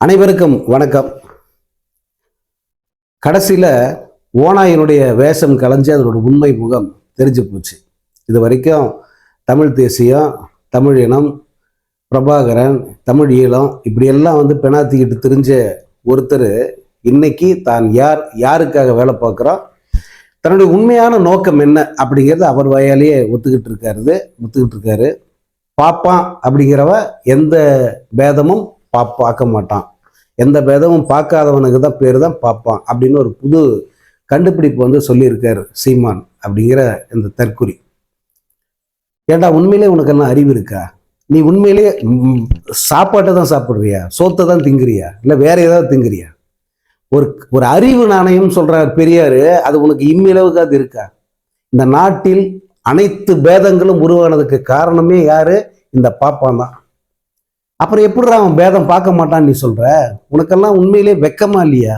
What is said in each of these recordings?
அனைவருக்கும் வணக்கம். கடைசியில் ஓநாயினுடைய வேஷம் கலைஞ்சு அதனோட உண்மை முகம் தெரிஞ்சு போச்சு. இது வரைக்கும் தமிழ் தேசியம் தமிழ் இனம் பிரபாகரன் தமிழ் ஈழம் இப்படியெல்லாம் வந்து பெணாத்திக்கிட்டு தெரிஞ்ச ஒருத்தர் இன்னைக்கு தான் யார் யாருக்காக வேலை பார்க்குறோம் தன்னுடைய உண்மையான நோக்கம் என்ன அப்படிங்கிறது அவர் வாயாலேயே ஒத்துக்கிட்டு இருக்காரு ஒத்துக்கிட்டு இருக்காரு. பாப்பான் அப்படிங்கிறவ எந்த பேதமும் பா பார்க்க மாட்டான். எந்த பேதமும் பார்க்காதவனுக்கு தான் பேர் தான் பார்ப்பான் அப்படின்னு ஒரு புது கண்டுபிடிப்பு வந்து சொல்லியிருக்கார் சீமான் அப்படிங்கிற இந்த தற்குறி. ஏண்டா உண்மையிலே உனக்கெல்லாம் அறிவு இருக்கா? நீ உண்மையிலேயே சாப்பாட்டை தான் சாப்பிட்றியா? சோத்தை தான் திங்குறியா இல்லை வேற ஏதாவது திங்குறியா ஒரு ஒரு அறிவு நாணயம் சொல்கிறார் பெரியார் அது உனக்கு இம்மிளவுக்கு அது இருக்கா? இந்த நாட்டில் அனைத்து பேதங்களும் உருவானதுக்கு காரணமே யாரு? இந்த பாப்பான் தான். அப்புறம் எப்படி அவன் பேதம் பார்க்க மாட்டான்னு நீ சொல்ற? உனக்கெல்லாம் உண்மையிலே வெக்கமா இல்லையா?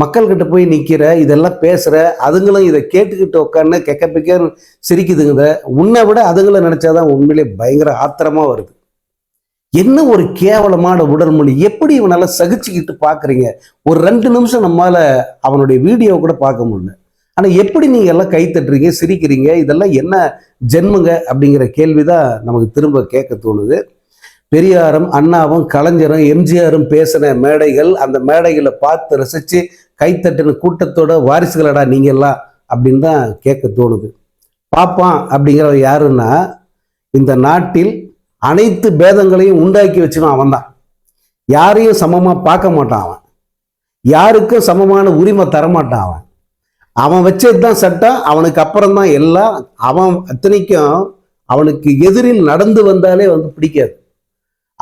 மக்கள்கிட்ட போய் நிற்கிற இதெல்லாம் பேசுற அதுங்களும் இதை கேட்டுக்கிட்டு உட்காந்து கெக்க பிக்க சிரிக்குதுங்க. உன்னை விட அதுங்களை நினைச்சாதான் உண்மையிலே பயங்கர ஆத்திரமா வருது. என்ன ஒரு கேவலமான உடல் மொழி எப்படி இவனால சகிச்சுக்கிட்டு பாக்குறீங்க ஒரு ரெண்டு நிமிஷம் நம்மால அவனுடைய வீடியோ கூட பார்க்க முடியல. ஆனா எப்படி நீங்க எல்லாம் கை தட்டுறீங்க சிரிக்கிறீங்க? இதெல்லாம் என்ன ஜென்மங்க அப்படிங்கிற கேள்விதான் நமக்கு திரும்ப கேட்க தோணுது. பெரியாரும் அண்ணாவும் கலைஞரும் எம்ஜிஆரும் பேசின மேடைகள் அந்த மேடைகளை பார்த்து ரசித்து கைத்தட்டின கூட்டத்தோட வாரிசுகளடா நீங்கள்லாம் அப்படின்னு தான் கேட்க தோணுது. பாப்பான் அப்படிங்கிறவ யாருன்னா இந்த நாட்டில் அனைத்து பேதங்களையும் உண்டாக்கி வச்சுடும் அவன் தான் யாரையும் சமமாக பார்க்க மாட்டான் அவன். யாருக்கும் சமமான உரிமை தரமாட்டான் அவன். அவன் வச்சது தான் சட்டம் அவனுக்கு அப்புறம் தான் எல்லாம். அவன் அத்தனைக்கும் அவனுக்கு எதிரில் நடந்து வந்தாலே வந்து பிடிக்காது.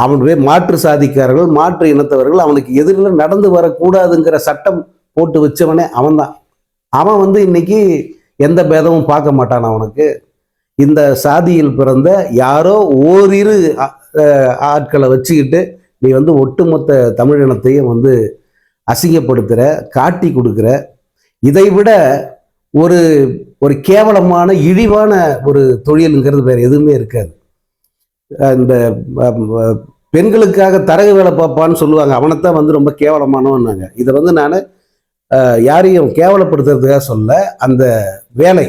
அவனுடைய மாற்று சாதிக்காரர்கள் மாற்று இனத்தவர்கள் அவனுக்கு எதிரில் நடந்து வரக்கூடாதுங்கிற சட்டம் போட்டு வச்சவனே அவன்தான். அவன் வந்து இன்னைக்கு எந்த பேதமும் பார்க்க மாட்டான் அவனுக்கு. இந்த சாதியில் பிறந்த யாரோ ஓரிரு ஆட்களை வச்சுக்கிட்டு நீ வந்து ஒட்டுமொத்த தமிழினத்தையும் வந்து அசிங்கப்படுத்துகிற காட்டி கொடுக்குற இதை விட ஒரு ஒரு கேவலமான இழிவான ஒரு தொழிலுங்கிறது வேறு எதுவுமே இருக்காது. இந்த பெண்களுக்காக தரகு வேலை பார்ப்பான்னு சொல்லுவாங்க. அவனைத்தான் வந்து ரொம்ப கேவலமானவன்னாங்க. இதை வந்து நான் யாரையும் கேவலப்படுத்துறதுக்காக சொல்ல அந்த வேலை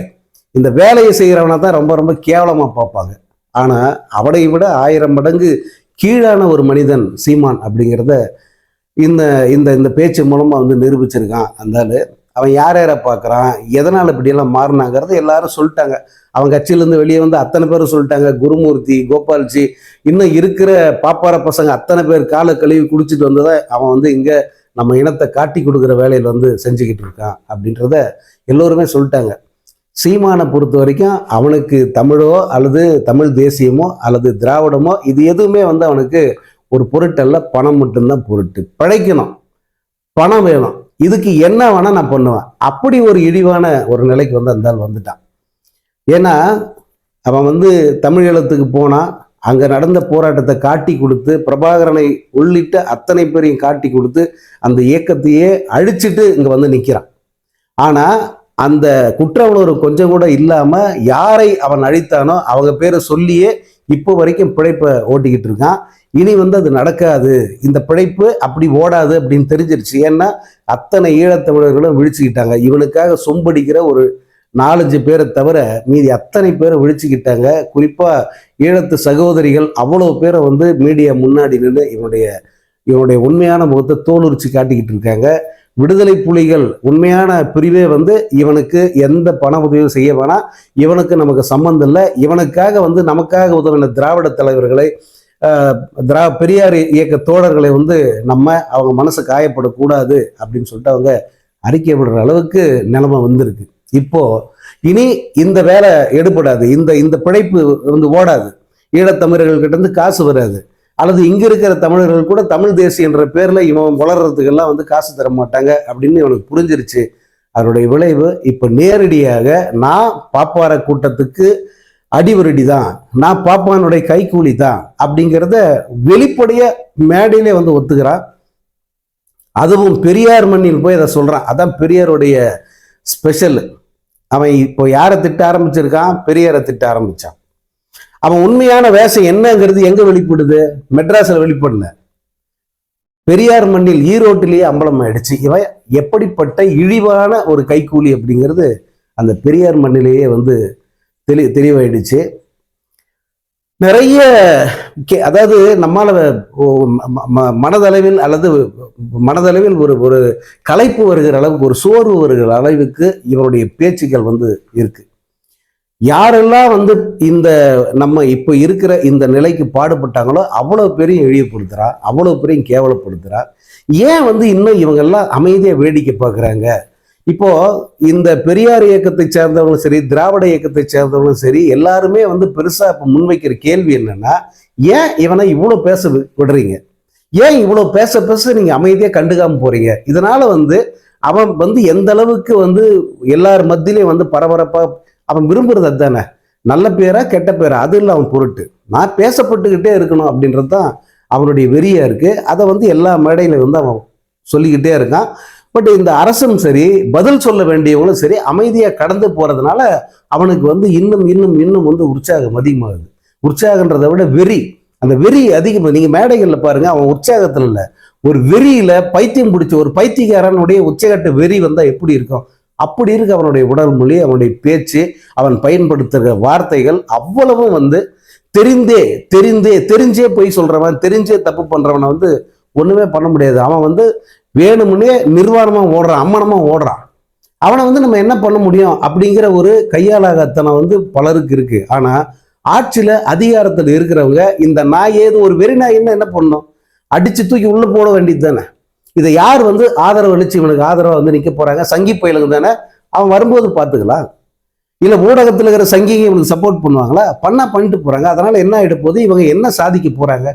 இந்த வேலையை செய்கிறவனை தான் ரொம்ப ரொம்ப கேவலமாக பார்ப்பாங்க. ஆனால் அவனை விட ஆயிரம் மடங்கு கீழான ஒரு மனிதன் சீமான் அப்படிங்கிறத இந்த இந்த இந்த பேச்சு மூலமாக வந்து நிரூபிச்சிருக்கான். அந்த அவன் யார் யாரை பார்க்குறான்? எதனால் இப்படியெல்லாம் மாறினாங்கிறத எல்லாரும் சொல்லிட்டாங்க. அவன் கட்சியிலேருந்து வெளியே வந்து அத்தனை பேரும் சொல்லிட்டாங்க. குருமூர்த்தி கோபால்ஜி இன்னும் இருக்கிற பாப்பார பசங்க அத்தனை பேர் காலை கழுவி குடிச்சிட்டு வந்ததை அவன் வந்து இங்கே நம்ம இனத்தை காட்டி கொடுக்குற வேலையில் வந்து செஞ்சுக்கிட்டு இருக்கான் அப்படின்றத எல்லோருமே சொல்லிட்டாங்க. சீமானை பொறுத்த வரைக்கும் அவனுக்கு தமிழோ அல்லது தமிழ் தேசியமோ அல்லது திராவிடமோ இது எதுவுமே வந்து அவனுக்கு ஒரு பொருட்டல்ல பணம் மட்டும்தான் பொருட்டு. பிழைக்கணும். பணம் வேணும். இதுக்கு என்ன வேணா நான் பண்ணுவேன். அப்படி ஒரு இழிவான ஒரு நிலைக்கு வந்து அந்த ஆள் வந்துட்டான். ஏன்னா அவன் வந்து தமிழீழத்துக்கு போனான் அங்க நடந்த போராட்டத்தை காட்டி கொடுத்து பிரபாகரனை உள்ளிட்ட அத்தனை பேரையும் காட்டி கொடுத்து அந்த இயக்கத்தையே அழிச்சிட்டு இங்க வந்து நிக்கிறான். ஆனா அந்த குற்ற உணர்வு கொஞ்சம் கூட இல்லாம யாரை அவன் அழித்தானோ அவங்க பேரை சொல்லியே இப்போ வரைக்கும் பிழைப்பை ஓட்டிக்கிட்டு இருக்கான். இனி வந்து அது நடக்காது. இந்த பிழைப்பு அப்படி ஓடாது அப்படின்னு தெரிஞ்சிருச்சு. ஏன்னா அத்தனை ஈழத்தமிழர்களும் விழிச்சுக்கிட்டாங்க. இவனுக்காக சொம்படிக்கிற ஒரு நாலஞ்சு பேரை தவிர மீதி அத்தனை பேரை விழிச்சுக்கிட்டாங்க. குறிப்பாக ஈழத்து சகோதரிகள் அவ்வளோ பேரை வந்து மீடியா முன்னாடி நின்று இவனுடைய இவனுடைய உண்மையான முகத்தை தோலுரிச்சு காட்டிக்கிட்டு இருக்காங்க. விடுதலை புலிகள் உண்மையான பிரிவே வந்து இவனுக்கு எந்த பண உதவியும் செய்ய வேணாம். இவனுக்கு நமக்கு சம்மந்தம் இல்லை. இவனுக்காக வந்து நமக்காக உதவின திராவிட தலைவர்களை திரா பெரியார் இயக்க தோழர்களை வந்து நம்ம அவங்க மனசு காயப்படக்கூடாது அப்படின்னு சொல்லிட்டு அவங்க அறிக்கை விடுற அளவுக்கு நிலைமை வந்திருக்கு. இப்போ இனி இந்த வேலை எடுபடாது. இந்த இந்த பிழைப்பு வந்து ஓடாது. ஈழத்தமிழர்கள்கிட்ட இருந்து காசு வராது. அல்லது இங்க இருக்கிற தமிழர்கள் கூட தமிழ் தேசிய என்ற பேர்ல இவன் வளர்றதுக்கெல்லாம் வந்து காசு தர மாட்டாங்க அப்படின்னு இவனுக்கு புரிஞ்சிருச்சு. அதனுடைய விளைவு இப்ப நேரடியாக நான் பாப்பார கூட்டத்துக்கு அடிவருடி தான் நான் பாப்பானுடைய கைக்கூலி தான் அப்படிங்கிறத வெளிப்படைய மேடையிலே வந்து ஒத்துக்கிறான் அதுவும் பெரியார் மண்ணில் போய் அதை சொல்கிறான் அதான் பெரியாருடைய ஸ்பெஷல் அவன் இப்போ யாரை திட்ட ஆரம்பிச்சிருக்கான்? பெரியாரை திட்ட ஆரம்பிச்சான். அவன் உண்மையான வேஷம் என்னங்கிறது எங்கே வெளிப்படுது? மெட்ராஸில் வெளிப்படல. பெரியார் மண்ணில் ஈரோட்டிலேயே அம்பலம் ஆயிடுச்சு. இவன் எப்படிப்பட்ட இழிவான ஒரு கைக்கூலி அப்படிங்கிறது அந்த பெரியார் மண்ணிலேயே வந்து தெளி தெளிவாயிடுச்சு. நிறைய கே- அதாவது நம்மால ம- மனதளவில் அல்லது மனதளவில் ஒரு ஒரு களைப்பு வருகிற அளவுக்கு ஒரு சோர்வு வருகிற அளவுக்கு இவருடைய பேச்சுக்கள் வந்து இருக்கு. யாரெல்லாம் வந்து இந்த நம்ம இப்போ இருக்கிற இந்த நிலைக்கு பாடுபட்டாங்களோ அவ்வளோ பேரையும் இழிவுபடுத்துறா அவ்வளோ பேரையும் கேவலப்படுத்துறா. ஏன் வந்து இன்னும் இவங்கெல்லாம் அமைதியாக வேடிக்கை பார்க்குறாங்க? இப்போ இந்த பெரியார் இயக்கத்தை சேர்ந்தவங்களும் சரி திராவிட இயக்கத்தை சேர்ந்தவங்களும் சரி எல்லாருமே வந்து பெருசா இப்போ முன்வைக்கிற கேள்வி என்னன்னா ஏன் இவனை இவ்வளோ பேச விடுறீங்க? ஏன் இவ்வளோ பேச பேச நீங்க அமைதியாக கண்டுக்காம போறீங்க? இதனால வந்து அவன் வந்து எந்த அளவுக்கு வந்து எல்லார் மத்தியிலையும் வந்து பரபரப்பா அவன் விரும்புறது அதுதானே? நல்ல பேரா கெட்ட பேரா? அது இல்லை அவன் பொருட்டு. நான் பேசப்பட்டுக்கிட்டே இருக்கணும் அப்படின்றது தான் அவனுடைய வெறியா இருக்கு. அதை வந்து எல்லா மேடையில வந்து அவன் சொல்லிக்கிட்டே இருக்கான். பட் இந்த அரசும் சரி பதில் சொல்ல வேண்டியவங்களும் சரி அமைதியாக கடந்து போகிறதுனால அவனுக்கு வந்து இன்னும் இன்னும் இன்னும் வந்து உற்சாகம் அதிகமாகுது. உற்சாகன்றதை விட வெறி. அந்த வெறி அதிகமாக நீங்கள் மேடைகளில் பாருங்கள் அவன் உற்சாகத்தில் இல்லை. ஒரு வெறியில் பைத்தியம் பிடிச்ச ஒரு பைத்தியக்காரனுடைய உச்சகட்ட வெறி வந்தால் எப்படி இருக்கும்? அப்படி இருக்கு அவனுடைய உடல் மொழி அவனுடைய பேச்சு அவன் பயன்படுத்துகிற வார்த்தைகள் அவ்வளவும் வந்து தெரிந்தே தெரிந்தே தெரிஞ்சே போய் சொல்கிறவன் தெரிஞ்சே தப்பு பண்ணுறவனை வந்து ஒன்றுமே பண்ண முடியாது. அவன் வந்து வேணும்னே நிர்வாணமாக ஓடுறான் அம்மனமாக ஓடுறான். அவனை வந்து நம்ம என்ன பண்ண முடியும் அப்படிங்கிற ஒரு கையாளாகத்தனை வந்து பலருக்கு இருக்குது ஆனால் ஆட்சியில் அதிகாரத்தில் இருக்கிறவங்க இந்த நாய் ஏது ஒரு வெறி நாயின்னா என்ன பண்ணணும்? அடித்து தூக்கி உள்ளே போட வேண்டியது தானே. இதை யார் வந்து ஆதரவு அளிச்சு இவனுக்கு ஆதரவாக வந்து நிற்க போகிறாங்க சங்கி பயிலுங்க தானே. அவன் வரும்போது பார்த்துக்கலாம் இல்லை ஊடகத்தில் இருக்கிற சங்கிங்க இவனுக்கு சப்போர்ட் பண்ணுவாங்களா? பண்ணா பண்ணிட்டு போகிறாங்க அதனால் என்ன ஆகிட போகுது? இவங்க என்ன சாதிக்க போகிறாங்க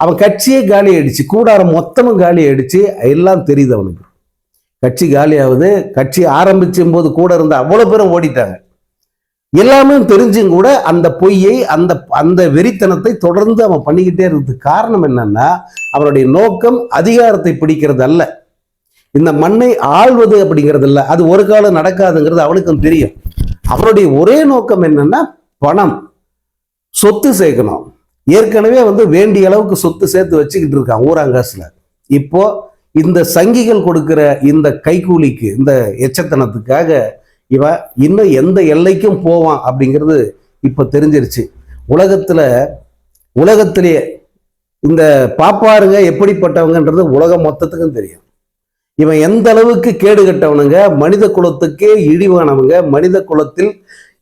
அவன் கட்சியே காலி ஆயிடுச்சு கூடாரம் மொத்தமும் காலி ஆயிடுச்சு எல்லாம் தெரியுது அவனுக்கு. கட்சி காலி ஆகுது கட்சி ஆரம்பிச்சும் போது கூட இருந்த அவ்வளோ பேரும் ஓடிட்டாங்க. எல்லாமே தெரிஞ்சும் கூட அந்த பொய்யை அந்த அந்த வெறித்தனத்தை தொடர்ந்து அவன் பண்ணிக்கிட்டே இருக்கிறதுக்கு காரணம் என்னன்னா அவனுடைய நோக்கம் அதிகாரத்தை பிடிக்கிறது அல்ல. இந்த மண்ணை ஆள்வது அப்படிங்கிறது இல்லை. அது ஒரு காலம் நடக்காதுங்கிறது அவனுக்கும் தெரியும். அவனுடைய ஒரே நோக்கம் என்னன்னா பணம் சொத்து சேர்க்கணும். ஏற்கனவே வந்து வேண்டிய அளவுக்கு சொத்து சேர்த்து வச்சுக்கிட்டு இருக்கான் ஊராங்காசில் இப்போ இந்த சங்கிகள் கொடுக்கிற இந்த கைக்கூலிக்கு இந்த எச்சத்தனத்துக்காக இவன் இன்னும் எந்த எல்லைக்கும் போவான் அப்படிங்கிறது இப்போ தெரிஞ்சிருச்சு. உலகத்துல உலகத்திலேயே இந்த பாப்பாருங்க எப்படிப்பட்டவங்கன்றது உலகம் மொத்தத்துக்கும் தெரியும். இவன் எந்த அளவுக்கு கேடு கட்டவனுங்க மனித குலத்துக்கே இழிவானவங்க மனித குலத்தில்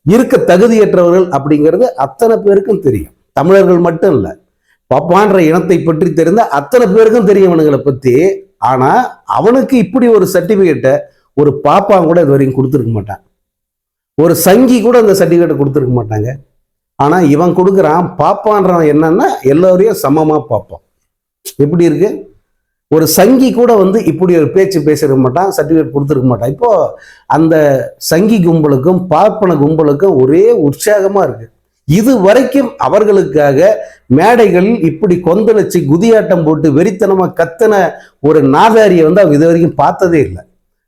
இருக்க தகுதியற்றவர்கள் அப்படிங்கிறது அத்தனை பேருக்கும் தெரியும். தமிழர்கள் மட்டும் இல்லை பாப்பான்ற இனத்தை பற்றி தெரிந்த அத்தனை பேருக்கும் தெரியவனுங்களை பற்றி ஆனால் அவனுக்கு இப்படி ஒரு சர்டிஃபிகேட்டை ஒரு பாப்பான் கூட இது வரைக்கும் கொடுத்துருக்க மாட்டான். ஒரு சங்கி கூட அந்த சர்டிஃபிகேட்டை கொடுத்துருக்க மாட்டாங்க. ஆனால் இவன் கொடுக்குறான் பாப்பான்றவன் என்னன்னா எல்லோரையும் சமமாக பார்ப்பான் எப்படி இருக்கு? ஒரு சங்கி கூட வந்து இப்படி ஒரு பேச்சு பேசிருக்க மாட்டான் சர்டிஃபிகேட் கொடுத்துருக்க மாட்டான். இப்போ அந்த சங்கி கும்பலுக்கும் பார்ப்பன கும்பலுக்கும் ஒரே உற்சாகமாக இருக்குது இது வரைக்கும் அவர்களுக்காக மேடைகளில் இப்படி கொந்தளிச்சு குதியாட்டம் போட்டு வெறித்தனமா கத்தன ஒரு நாதாரியை வந்து அவங்க இது வரைக்கும் பார்த்ததே இல்லை.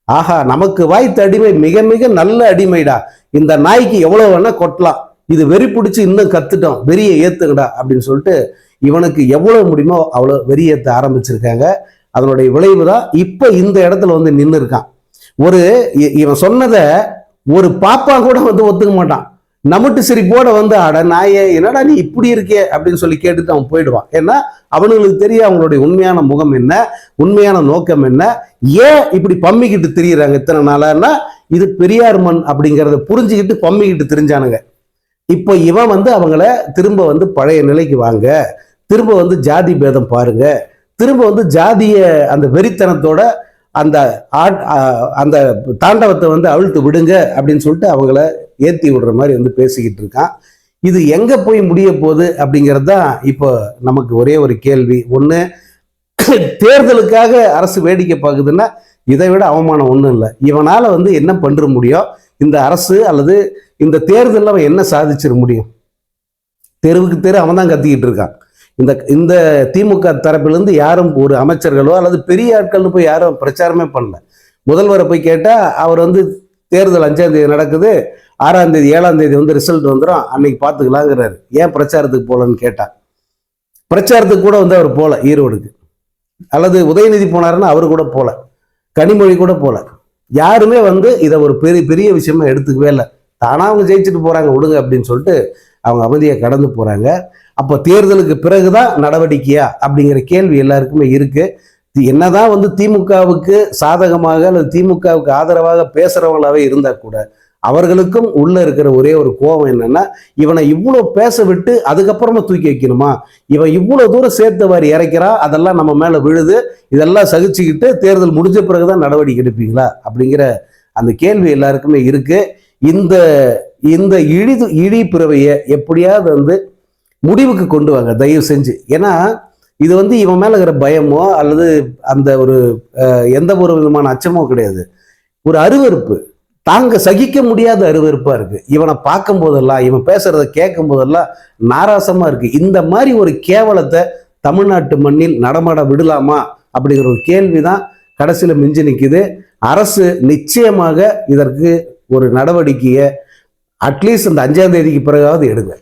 ஆஹா நமக்கு வாய்த்த அடிமை மிக மிக நல்ல அடிமைடா. இந்த நாய்க்கு எவ்வளவு வேணா கொட்டலாம். இது வெறி பிடிச்சி இன்னும் கத்துட்டோம். வெறியை ஏத்துக்கடா அப்படின்னு சொல்லிட்டு இவனுக்கு எவ்வளவு முடியுமோ அவ்வளோ வெறி ஏத்த ஆரம்பிச்சிருக்காங்க. அதனுடைய விளைவு தான் இப்போ இந்த இடத்துல வந்து நின்று இருக்கான் ஒரு இ- இவன் சொன்னதை ஒரு பாப்பா கூட வந்து ஒத்துக்க மாட்டான். நமட்டு சிரிப்போட வந்து அட நாயே என்னடா நீ இப்படி இருக்கே அப்படின்னு சொல்லி கேட்டுட்டு அவன் போயிடுவான். ஏன்னா அவனுங்களுக்கு தெரியும் அவங்களுடைய உண்மையான முகம் என்ன உண்மையான நோக்கம் என்ன ஏன் இப்படி பம்மிக்கிட்டு திரியிறாங்க இத்தனை நாளான்னா இது பெரியார் மண் அப்படிங்கிறத புரிஞ்சுக்கிட்டு பம்மிக்கிட்டு திரிஞ்சானுங்க. இப்போ இவன் வந்து அவங்கள திரும்ப வந்து பழைய நிலைக்கு வாங்க திரும்ப வந்து ஜாதி பேதம் பாருங்க திரும்ப வந்து ஜாதிய அந்த வெறித்தனத்தோட அந்த ஆட்- அந்த தாண்டவத்தை வந்து அவிழ்த்து விடுங்க அப்படின்னு சொல்லிட்டு அவங்கள ஏற்றி விடுற மாதிரி வந்து பேசிக்கிட்டு இருக்கான். இது எங்கே போய் முடிய போகுது அப்படிங்கிறது தான் இப்போ நமக்கு ஒரே ஒரு கேள்வி. ஒன்று தேர்தலுக்காக அரசு வேடிக்கை பார்க்குதுன்னா இதை விட அவமானம் ஒன்றும் இல்லை. இவனால் வந்து என்ன பண்ணுற முடியும்? இந்த அரசு அல்லது இந்த தேர்தலில் அவன் என்ன சாதிச்சிட முடியும்? தெருவுக்கு தெரு அவன் தான் கத்திக்கிட்டு இருக்கான். இந்த இந்த திமுக தரப்பிலிருந்து யாரும் ஒரு அமைச்சர்களோ அல்லது பெரிய ஆட்கள்னு போய் யாரும் பிரச்சாரமே பண்ணல. முதல்வரை போய் கேட்டால் அவர் வந்து தேர்தல் அஞ்சாம் தேதி நடக்குது. ஆறாம் தேதி ஏழாம் தேதி வந்து ரிசல்ட் வந்துடும் அன்னைக்கு பார்த்துக்கலாங்கிறாரு. ஏன் பிரச்சாரத்துக்கு போகலன்னு கேட்டா. பிரச்சாரத்துக்கு கூட வந்து அவர் போல ஈரோடுக்கு. அல்லது உதயநிதி போனாருன்னா அவர் கூட போல கனிமொழி கூட போல யாருமே வந்து இதை ஒரு பெரிய பெரிய விஷயமா எடுத்துக்கவே இல்லை. தானா அவங்க ஜெயிச்சுட்டு போறாங்க விடுங்க அப்படின்னு சொல்லிட்டு அவங்க அமைதியை கடந்து போறாங்க. அப்போ தேர்தலுக்கு பிறகுதான் நடவடிக்கையா அப்படிங்கிற கேள்வி எல்லாருக்குமே இருக்கு. என்னதான் வந்து திமுகவுக்கு சாதகமாக அல்லது திமுகவுக்கு ஆதரவாக பேசுறவங்களாவே இருந்தா கூட அவர்களுக்கும் உள்ள இருக்கிற ஒரே ஒரு கோபம் என்னன்னா இவனை இவ்வளோ பேச விட்டு அதுக்கப்புறமா தூக்கி வைக்கணுமா? இவன் இவ்வளோ தூரம் சேர்த்தவாறு இறைக்கிறா? அதெல்லாம் நம்ம மேலே விழுது. இதெல்லாம் சகிச்சுக்கிட்டு தேர்தல் முடிஞ்ச பிறகுதான் நடவடிக்கை எடுப்பீங்களா? அப்படிங்கிற அந்த கேள்வி எல்லாருக்குமே இருக்கு. இந்த இந்த இழிது இழி பிறவையை எப்படியாவது வந்து முடிவுக்கு கொண்டு வாங்க தயவு செஞ்சு. ஏன்னா இது வந்து இவன் மேல இருக்கிற பயமோ அல்லது அந்த ஒரு எந்த ஒரு விதமான அச்சமோ கிடையாது. ஒரு அருவருப்பு. தாங்க சகிக்க முடியாத அருவருப்பாக இருக்கு. இவனை பார்க்கும் போதெல்லாம் இவன் பேசுறத கேட்கும் போதெல்லாம் நாராசமா இருக்கு. இந்த மாதிரி ஒரு கேவலத்தை தமிழ்நாட்டு மண்ணில் நடமாட விடலாமா அப்படிங்கிற ஒரு கேள்விதான் கடைசியில் மிஞ்சி நிற்குது அரசு நிச்சயமாக இதற்கு ஒரு நடவடிக்கையை அட்லீஸ்ட் அந்த அஞ்சாம் தேதிக்கு பிறகாவது எடுங்க.